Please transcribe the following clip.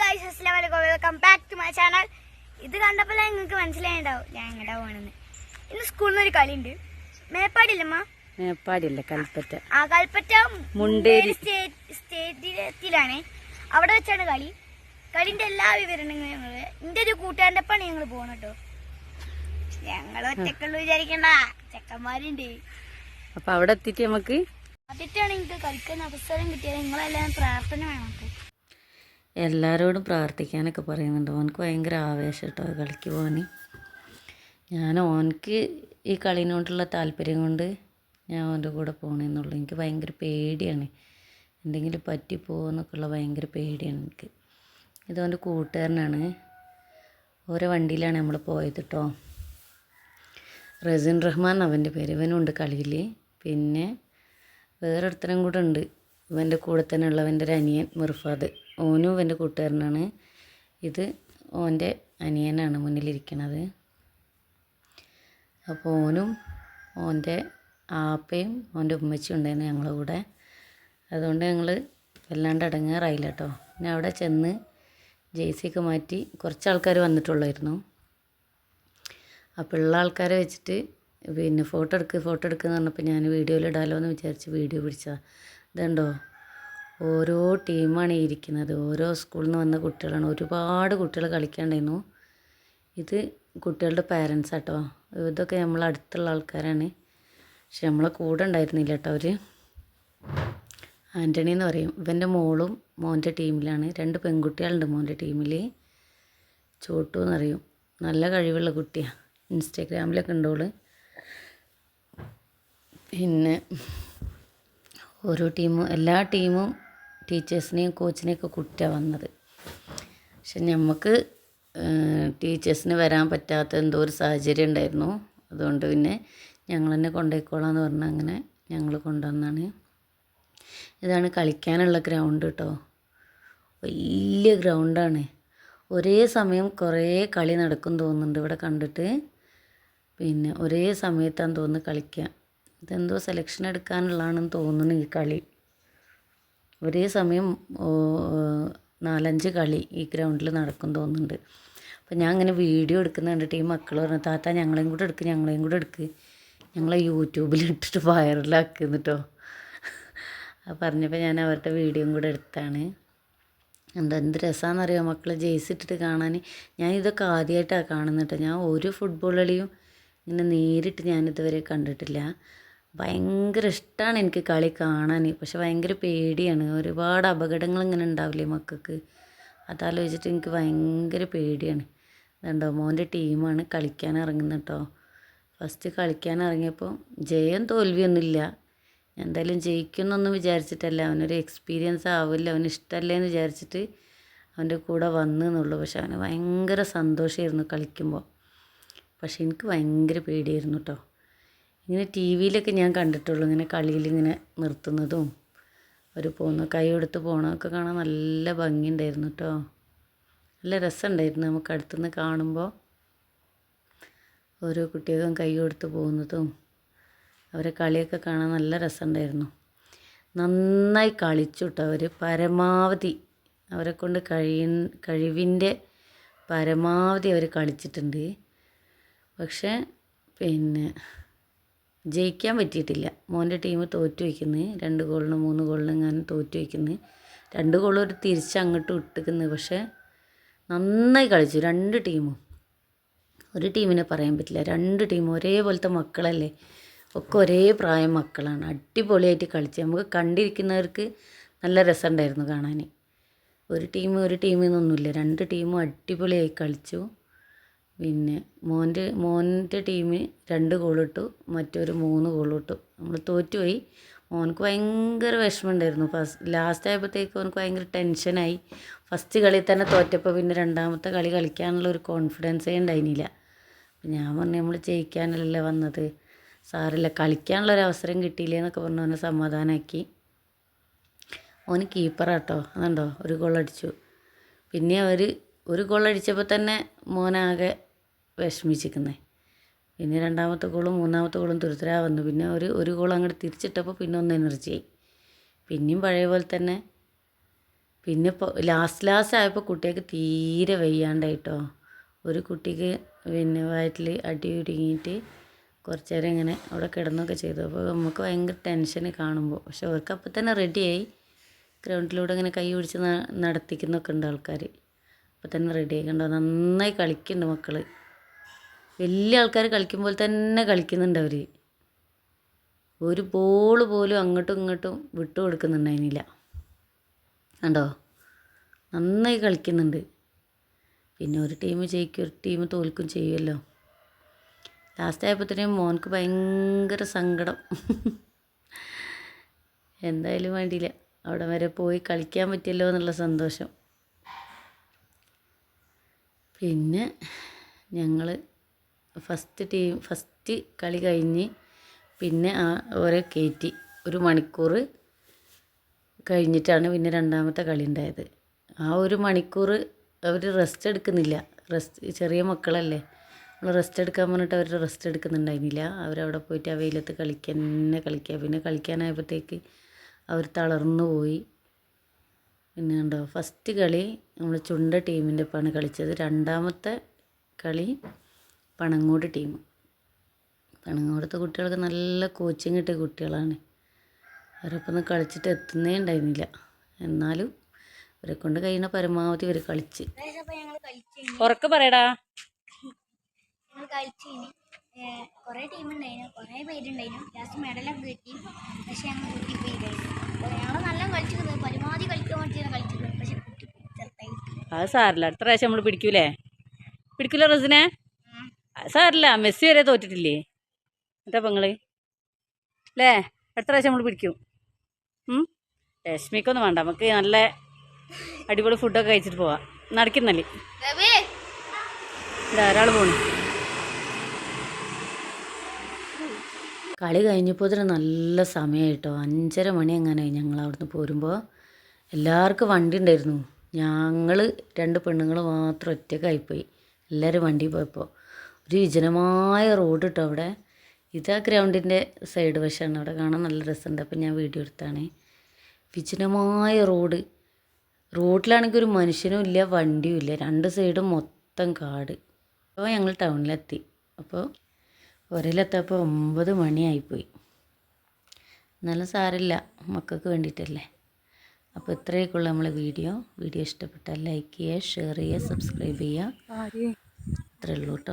Guys അസ്സലാമു അലൈക്കും welcome back to my channel ഇത് കണ്ടപ്പോൾ നിങ്ങൾക്ക് മനസ്സിലായിണ്ടാവും. ഞാൻ എങ്ങടാ പോണെന്ന്. ഇന്ന് സ്കൂളിൽ നിന്ന് ഒരു കളി ഉണ്ട് മേപ്പാടില്ലമ്മ? മേപ്പാടില്ല കൽപ്പറ്റ. ആ കൽപ്പറ്റ മുണ്ടേരി. സ്റ്റേഡിയത്തിലാണ് അവിടെ വെച്ചാണ് കളി. കളിന്റെ എല്ലാ വിവരണങ്ങളും ഞങ്ങൾ എന്റെ ഒരു കൂട്ടുകാരന്റെ പണി ഞങ്ങൾ പോകണം കേട്ടോ ഞങ്ങൾ ഒറ്റക്കുള്ളൂ വിചാരിക്കണ്ട. ചെക്കന്മാരുണ്ട്. അപ്പൊ അവിടെ എത്തിയിട്ട് നമുക്ക് അതിട്ടാണ് എനിക്ക് കളിക്കാൻ അവസരം കിട്ടിയത്. നിങ്ങളെല്ലാം പ്രാർത്ഥന വേണം എല്ലാവരോടും പ്രാർത്ഥിക്കാനൊക്കെ പറയുന്നുണ്ട്. ഓനക്ക് ഭയങ്കര ആവേശം കേട്ടോ കളിക്ക് പോകാൻ ഞാൻ ഓനക്ക് ഈ കളിനോടുള്ള താല്പര്യം കൊണ്ട് ഞാൻ ഓന്റെ കൂടെ പോകണമെന്നുള്ളൂ എനിക്ക് ഭയങ്കര പേടിയാണ്. എന്തെങ്കിലും പറ്റിപ്പോകുമെന്നൊക്കെയുള്ള ഭയങ്കര പേടിയാണ് എനിക്ക്. ഇത് ഓന്റെ കൂട്ടുകാരനാണ്. ഓരോ വണ്ടിയിലാണ് നമ്മൾ പോയത് കേട്ടോ റസിൻ റഹ്മാൻ അവന്റെ പേര്. ഇവനുണ്ട് കളിയിൽ. പിന്നെ വേറൊരുത്തനും കൂടെ ഉണ്ട്. ഇവന്റെ കൂടെ തന്നെ ഉള്ളവന്റെ ഒരു അനിയൻ മിർഫാദ്. ഓനും ഇവന്റെ കൂട്ടുകാരനാണ്. ഇത് ഓന്റെ അനിയനാണ് മുന്നിലിരിക്കണത്. അപ്പോൾ ഓനും ഓന്റെ ആപ്പയും ഓന്റെ ഉമ്മച്ചിയും ഉണ്ടായിരുന്നു ഞങ്ങളുടെ കൂടെ. അതുകൊണ്ട് ഞങ്ങൾ വല്ലാണ്ട് അടങ്ങാറായില്ല കേട്ടോ പിന്നെ അവിടെ ചെന്ന് ജേഴ്സിയൊക്കെ മാറ്റി കുറച്ച് ആൾക്കാർ വന്നിട്ടുള്ളായിരുന്നു. അപ്പോൾ ഉള്ള ആൾക്കാരെ വെച്ചിട്ട് പിന്നെ ഫോട്ടോ എടുക്ക് ഫോട്ടോ എടുക്കുക എന്ന് പറഞ്ഞപ്പോൾ ഞാൻ വീഡിയോയിൽ ഇടാലോ എന്ന് വിചാരിച്ച് വീഡിയോ പിടിച്ചതാണ് ഇതുണ്ടോ? ഓരോ ടീമാണ് ഇരിക്കുന്നത്. ഓരോ സ്കൂളിൽ നിന്ന് വന്ന കുട്ടികളാണ്. ഒരുപാട് കുട്ടികൾ കളിക്കാണ്ടായിരുന്നു. ഇത് കുട്ടികളുടെ പാരൻസ് ആട്ടോ. ഇതൊക്കെ നമ്മളെ അടുത്തുള്ള ആൾക്കാരാണ്. പക്ഷെ നമ്മളെ കൂടെ ഉണ്ടായിരുന്നില്ല കേട്ടോ അവർ ആന്റണി എന്ന് പറയും. ഇവന്റെ മോളും മോന്റെ ടീമിലാണ്. രണ്ട് പെൺകുട്ടികളുണ്ട് മോന്റെ ടീമിൽ ചോട്ടു എന്ന് പറയും. നല്ല കഴിവുള്ള കുട്ടിയാണ് ഇൻസ്റ്റാഗ്രാമിലൊക്കെ ഉണ്ടോൾ പിന്നെ ഓരോ ടീമും എല്ലാ ടീമും ടീച്ചേഴ്സിനെയും കോച്ചിനെയൊക്കെ കുറ്റാണ് വന്നത്. പക്ഷെ നമുക്ക് ടീച്ചേഴ്സിന് വരാൻ പറ്റാത്ത എന്തോ ഒരു സാഹചര്യം ഉണ്ടായിരുന്നു. അതുകൊണ്ട് പിന്നെ ഞങ്ങൾ തന്നെ കൊണ്ടുപോയിക്കോളാം എന്ന് പറഞ്ഞാൽ അങ്ങനെ ഞങ്ങൾ കൊണ്ടുവന്നാണ്. ഇതാണ് കളിക്കാനുള്ള ഗ്രൗണ്ട് കേട്ടോ വലിയ ഗ്രൗണ്ടാണ്. ഒരേ സമയം കുറേ കളി നടക്കും തോന്നുന്നുണ്ട് ഇവിടെ കണ്ടിട്ട്. പിന്നെ ഒരേ സമയത്താണ് തോന്നുന്നു കളിക്കുക ഇതെന്തോ സെലക്ഷൻ എടുക്കാനുള്ളതാണെന്ന് തോന്നുന്നു ഈ കളി. ഒരേ സമയം നാലഞ്ച് കളി ഈ ഗ്രൗണ്ടിൽ നടക്കും തോന്നുന്നുണ്ട്. അപ്പം ഞാൻ അങ്ങനെ വീഡിയോ എടുക്കുന്ന കണ്ടിട്ട് ഈ മക്കൾ പറഞ്ഞു താത്ത ഞങ്ങളെയും കൂടെ എടുക്ക് ഞങ്ങളെയും കൂടെ എടുക്ക്. ഞങ്ങളെ യൂട്യൂബിൽ ഇട്ടിട്ട് വൈറലാക്കുന്നു അത് പറഞ്ഞപ്പോൾ ഞാൻ അവരുടെ വീഡിയോയും കൂടെ എടുത്താണ്. എന്താ എന്ത് രസമാണെന്നറിയോ മക്കളെ ജേഴ്സി ഇട്ടിട്ട് കാണാൻ ഞാൻ ഇതൊക്കെ ആദ്യമായിട്ടാണ് കാണുന്നത് ഞാൻ ഒരു ഫുട്ബോൾ കളിയും ഇങ്ങനെ നേരിട്ട് ഞാനിതുവരെ കണ്ടിട്ടില്ല. ഭയങ്കര ഇഷ്ടമാണ് എനിക്ക് കളി കാണാൻ. പക്ഷെ ഭയങ്കര പേടിയാണ്. ഒരുപാട് അപകടങ്ങൾ ഇങ്ങനെ ഉണ്ടാവില്ലേ മക്കൾക്ക്. അതാലോചിച്ചിട്ട് എനിക്ക് ഭയങ്കര പേടിയാണ്. ഇതുണ്ടോ മോന്റെ ടീമാണ് കളിക്കാൻ ഇറങ്ങുന്നത് കേട്ടോ. ഫസ്റ്റ് കളിക്കാൻ ഇറങ്ങിയപ്പോൾ ജയം തോൽവിയൊന്നുമില്ല. എന്തായാലും ജയിക്കുമെന്നൊന്നും വിചാരിച്ചിട്ടല്ല. അവനൊരു എക്സ്പീരിയൻസ് ആവില്ല. അവന് ഇഷ്ടമല്ലേ എന്ന് വിചാരിച്ചിട്ട് അവന്റെ കൂടെ വന്നു എന്നുള്ളൂ പക്ഷെ അവന് ഭയങ്കര സന്തോഷമായിരുന്നു കളിക്കുമ്പോൾ. പക്ഷെ എനിക്ക് ഭയങ്കര പേടിയായിരുന്നു കേട്ടോ. ഇങ്ങനെ ടി വിയിലൊക്കെ ഞാൻ കണ്ടിട്ടുള്ളൂ ഇങ്ങനെ കളിയിൽ ഇങ്ങനെ നിർത്തുന്നതും അവർ പോകുന്ന കൈ കൊടുത്ത് പോകണമൊക്കെ കാണാൻ നല്ല ഭംഗിയുണ്ടായിരുന്നു കേട്ടോ നല്ല രസമുണ്ടായിരുന്നു. നമുക്ക് അടുത്തുനിന്ന് കാണുമ്പോൾ ഓരോ കുട്ടികൾക്കും കൈ കൊടുത്ത് പോകുന്നതും അവരെ കളിയൊക്കെ കാണാൻ നല്ല രസമുണ്ടായിരുന്നു. നന്നായി കളിച്ചു കേട്ടോ അവർ പരമാവധി അവരെ കൊണ്ട് കഴിയ കഴിവിന്റെ പരമാവധി അവർ കളിച്ചിട്ടുണ്ട്. പക്ഷേ പിന്നെ ജയിക്കാൻ പറ്റിയിട്ടില്ല. മോന്റെ ടീം തോറ്റു വയ്ക്കുന്നത് രണ്ട് ഗോളിന് മൂന്ന് ഗോളിന് എങ്ങാനും തോറ്റു വയ്ക്കുന്നത് രണ്ട് ഗോളും ഒരു തിരിച്ച് അങ്ങോട്ട് ഇട്ടിക്കുന്നത് പക്ഷേ നന്നായി കളിച്ചു. രണ്ട് ടീമും ഒരു ടീമിനെ പറയാൻ പറ്റില്ല. രണ്ട് ടീമും ഒരേപോലത്തെ മക്കളല്ലേ? ഒക്കെ ഒരേ പ്രായം മക്കളാണ്. അടിപൊളിയായിട്ട് കളിച്ച്. നമുക്ക് കണ്ടിരിക്കുന്നവർക്ക് നല്ല രസമുണ്ടായിരുന്നു കാണാൻ. ഒരു ടീം ഒരു ടീമിൽ നിന്നൊന്നുമില്ല രണ്ട് ടീമും അടിപൊളിയായി കളിച്ചു. പിന്നെ മോന്റെ മോന്റെ ടീമ് രണ്ട് ഗോളിട്ടു മറ്റൊരു മൂന്ന് ഗോളിട്ടു നമ്മൾ തോറ്റുപോയി മോനക്ക് ഭയങ്കര വിഷമമുണ്ടായിരുന്നു. ഫസ്റ്റ് ലാസ്റ്റ് ആയപ്പോഴത്തേക്ക് ഓനക്ക് ഭയങ്കര ടെൻഷനായി ഫസ്റ്റ് കളി തന്നെ തോറ്റപ്പോൾ പിന്നെ രണ്ടാമത്തെ കളി കളിക്കാനുള്ള ഒരു കോൺഫിഡൻസേ ഉണ്ടായിരുന്നില്ല. ഞാൻ പറഞ്ഞു നമ്മൾ ജയിക്കാനല്ലേ വന്നത്? സാറില്ല കളിക്കാനുള്ള ഒരു അവസരം കിട്ടിയില്ലേ എന്നൊക്കെ പറഞ്ഞു അവനെ സമാധാനമാക്കി ഓന് കീപ്പറാട്ടോ അതുണ്ടോ ഒരു ഗോൾ അടിച്ചു. പിന്നെ അവർ ഒരു ഗോൾ അടിച്ചപ്പോൾ തന്നെ മോനാകെ വിഷമിച്ചിരിക്കുന്നത് പിന്നെ രണ്ടാമത്തെ ഗോളും മൂന്നാമത്തെ ഗോളും തുരുത്തരാ വന്നു. പിന്നെ ഒരു ഒരു ഗോൾ അങ്ങോട്ട് തിരിച്ചിട്ടപ്പോൾ പിന്നെ ഒന്ന് എനർജിയായി പിന്നെയും പഴയ പോലെ തന്നെ. പിന്നെ ഇപ്പോൾ ലാസ്റ്റ് ലാസ്റ്റ് ആയപ്പോൾ കുട്ടികൾക്ക് തീരെ വയ്യാണ്ടായിട്ടോ. ഒരു കുട്ടിക്ക് പിന്നെ വയറ്റിൽ അടി കുടുങ്ങിയിട്ട് കുറച്ച് നേരം ഇങ്ങനെ അവിടെ കിടന്നൊക്കെ ചെയ്തു. അപ്പോൾ നമുക്ക് ഭയങ്കര ടെൻഷൻ കാണുമ്പോൾ പക്ഷെ അവർക്ക് തന്നെ റെഡിയായി ഗ്രൗണ്ടിലൂടെ ഇങ്ങനെ കൈ പിടിച്ച് നടത്തിക്കുന്നൊക്കെ ഉണ്ട് ആൾക്കാർ അപ്പോൾ തന്നെ റെഡി ആക്കണ്ട നന്നായി കളിക്കുന്നുണ്ട് മക്കൾ വലിയ ആൾക്കാർ കളിക്കുമ്പോൾ തന്നെ കളിക്കുന്നുണ്ട് അവർ ഒരു ബോൾ പോലും അങ്ങോട്ടും ഇങ്ങോട്ടും വിട്ടു കൊടുക്കുന്നുണ്ടായിരുന്നില്ല കണ്ടോ? നന്നായി കളിക്കുന്നുണ്ട്. പിന്നെ ഒരു ടീം ജയിക്കും ഒരു ടീം തോൽക്കും ചെയ്യുമല്ലോ ലാസ്റ്റ് ആയപ്പോഴത്തേനും മോൻക്ക് ഭയങ്കര സങ്കടം. എന്തായാലും വേണ്ടിയില്ല. അവിടെ വരെ പോയി കളിക്കാൻ പറ്റിയല്ലോ എന്നുള്ള സന്തോഷം. പിന്നെ ഞങ്ങൾ ഫസ്റ്റ് ടീം ഫസ്റ്റ് കളി കഴിഞ്ഞ് പിന്നെ ആ അവരെ കയറ്റി ഒരു മണിക്കൂർ കഴിഞ്ഞിട്ടാണ് പിന്നെ രണ്ടാമത്തെ കളി ഉണ്ടായത്. ആ ഒരു മണിക്കൂർ അവർ റെസ്റ്റ് എടുക്കുന്നില്ല. റെസ്റ്റ് ചെറിയ മക്കളല്ലേ. നമ്മൾ റെസ്റ്റ് എടുക്കാൻ പറഞ്ഞിട്ട് അവർ റെസ്റ്റ് എടുക്കുന്നുണ്ടായിരുന്നില്ല. അവരവിടെ പോയിട്ട് ആ വെയിലത്ത് കളിക്കാൻ തന്നെ കളിക്കുക പിന്നെ കളിക്കാനായപ്പോഴത്തേക്ക് അവർ തളർന്നു പോയി. പിന്നെ ഉണ്ടോ ഫസ്റ്റ് കളി നമ്മൾ ചുണ്ട ടീമിന്റെ ഒപ്പമാണ് കളിച്ചത്. രണ്ടാമത്തെ കളി പണങ്ങോട് ടീം. പണങ്ങോടത്തെ കുട്ടികൾക്ക് നല്ല കോച്ചിങ് കിട്ടിയ കുട്ടികളാണ്. അവരൊപ്പം കളിച്ചിട്ട് എത്തുന്നേ ഉണ്ടായിരുന്നില്ല. എന്നാലും ഇവരെ കൊണ്ട് കഴിയുന്ന പരമാവധി ഇവർ കളിച്ച്. ഉറക്കെ പറയടാ. കുറെ ടീം ഉണ്ടായിരുന്നു കുറെ പേരുണ്ടായിരുന്നു ലാസ്റ്റ് മെഡലൊക്കെ കിട്ടി. പക്ഷെ ഞങ്ങൾ കുട്ടിപ്പോയി കഴിഞ്ഞു അപ്പോൾ ഞങ്ങൾ നല്ല കളിച്ചത് പരമാവധി കളിക്കാൻ വേണ്ടിയാണ് കളിച്ചത് പക്ഷെ കുട്ടിപ്പോയി ചെറുതായിട്ട് അത് സാറില്ല അടുത്ത പ്രാവശ്യം നമ്മൾ പിടിക്കൂലേ? പിടിക്കൂല റസിനെ? സാറില്ല മെസ്സി വരെ തോറ്റിട്ടില്ലേ? എന്താ പെങ്ങൾ അല്ലേ അടുത്ത പ്രാവശ്യം നമ്മൾ പിടിക്കും? രശ്മിക്കൊന്നും വേണ്ട. നമുക്ക് നല്ല അടിപൊളി ഫുഡൊക്കെ കഴിച്ചിട്ട് പോവാം. നടക്കുന്നല്ലേ? ധാരാൾ പോണു. കളി കഴിഞ്ഞപ്പോൾ തന്നെ നല്ല സമയമായിട്ടോ അഞ്ചര മണി അങ്ങനെ ഞങ്ങൾ അവിടുന്ന് പോരുമ്പോൾ എല്ലാവർക്കും വണ്ടി ഉണ്ടായിരുന്നു. ഞങ്ങൾ രണ്ട് പെണ്ണുങ്ങൾ മാത്രം ഒറ്റക്കായിപ്പോയി എല്ലാവരും വണ്ടി പോയപ്പോൾ ഒരു വിജനമായ റോഡ് കേട്ടോ അവിടെ. ഇതാ ഗ്രൗണ്ടിന്റെ സൈഡ് വശമാണ് അവിടെ കാണാൻ നല്ല രസമുണ്ട് അപ്പം ഞാൻ വീഡിയോ എടുത്താണ്. വിജനമായ റോഡ്. റോഡിലാണെങ്കിൽ ഒരു മനുഷ്യനും ഇല്ല വണ്ടിയും ഇല്ല. രണ്ട് സൈഡും മൊത്തം കാട്. അപ്പോൾ ഞങ്ങൾ ടൗണിലെത്തി. അപ്പോൾ ഒരയിലെത്തപ്പോൾ ഒമ്പത് മണിയായിപ്പോയി. എന്നാലും സാരമില്ല മക്കൾക്ക് വേണ്ടിയിട്ടല്ലേ അപ്പോൾ ഇത്രയൊക്കെയുള്ള നമ്മളെ വീഡിയോ. വീഡിയോ ഇഷ്ടപ്പെട്ടാൽ ലൈക്ക് ചെയ്യുക ഷെയർ ചെയ്യുക സബ്സ്ക്രൈബ് ചെയ്യുക. ഇത്രയേ ഉള്ളൂ കേട്ടോ.